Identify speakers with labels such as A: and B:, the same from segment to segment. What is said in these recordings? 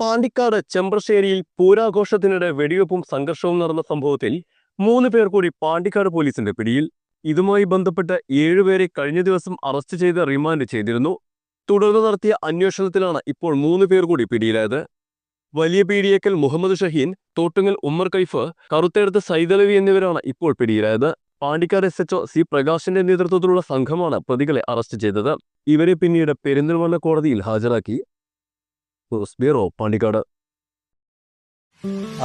A: Pandikkad ചെമ്പ്രശ്ശേരിയിൽ പൂരാഘോഷത്തിനിടെ വെടിവെപ്പും സംഘർഷവും നടന്ന സംഭവത്തിൽ മൂന്ന് പേർ കൂടി പാണ്ടിക്കാട് പോലീസിന്റെ പിടിയിൽ. ഇതുമായി ബന്ധപ്പെട്ട് ഏഴുപേരെ കഴിഞ്ഞ ദിവസം അറസ്റ്റ് ചെയ്ത് റിമാൻഡ് ചെയ്തിരുന്നു. തുടർന്ന് നടത്തിയ അന്വേഷണത്തിലാണ് ഇപ്പോൾ മൂന്ന് പേർ കൂടി പിടിയിലായത്. വലിയ പീടിയേക്കൽ മുഹമ്മദ് ഷഹീൻ തോട്ടുങ്ങൽ ഉമ്മർ കൈഫ് കറുത്തെടുത്ത് സൈതലവി എന്നിവരാണ് ഇപ്പോൾ പിടിയിലായത്. പാണ്ടിക്കാട് എസ് എച്ച്ഒ സി പ്രകാശിന്റെ നേതൃത്വത്തിലുള്ള സംഘമാണ് പ്രതികളെ അറസ്റ്റ് ചെയ്തത്. ഇവരെ പിന്നീട് പെരിന്തൽമണ്ണ കോടതിയിൽ ഹാജരാക്കി. ന്യൂസ് ബ്യൂറോ പാണ്ടിക്കാട്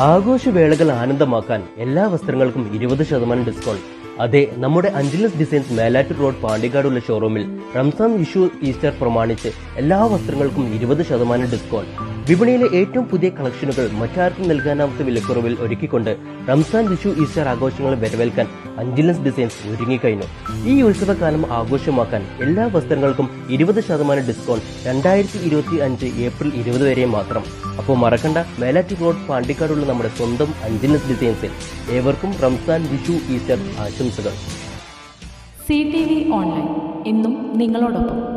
B: ആഘോഷവേളകൾ ആനന്ദമാക്കാൻ എല്ലാ വസ്ത്രങ്ങൾക്കും ഇരുപത് ശതമാനം ഡിസ്കൗണ്ട് അതെ നമ്മുടെ അഞ്ചലസ് ഡിസൈൻസ് മേലാറ്റൂർ റോഡ് പാണ്ടിക്കാടുള്ള ഷോറൂമിൽ റംസാൻ വിഷു ഈസ്റ്റർ പ്രമാണിച്ച് എല്ലാ വസ്ത്രങ്ങൾക്കും ഇരുപത് ശതമാനം ഡിസ്കൗണ്ട് വിപണിയിലെ ഏറ്റവും പുതിയ കളക്ഷനുകൾ മറ്റാർക്കും നൽകാനാവാത്ത വിലക്കുറവിൽ ഒരുക്കിക്കൊണ്ട് റംസാൻ വിഷു ഈസ്റ്റർ ആഘോഷങ്ങൾ വരവേൽക്കാൻ അഞ്ചലസ് ഡിസൈൻസ് ഒരുങ്ങിക്കഴിഞ്ഞു. ഈ ഉത്സവകാലം ആഘോഷമാക്കാൻ എല്ലാ വസ്ത്രങ്ങൾക്കും ഇരുപത് ശതമാനം ഡിസ്കൗണ്ട് രണ്ടായിരത്തി ഇരുപത്തി അഞ്ച് ഏപ്രിൽ ഇരുപത് വരെ മാത്രം. അപ്പോൾ മറക്കണ്ട മേലാറ്റി റോഡ് പാണ്ടിക്കാടുള്ള നമ്മുടെ സ്വന്തം അഞ്ചിനസ് ഡിസൈൻസിൽ ഏവർക്കും റംസാൻ വിഷു ഈസ്റ്റർ ആശംസകൾ.
C: C T V online. എന്നും നിങ്ങളോടൊപ്പം.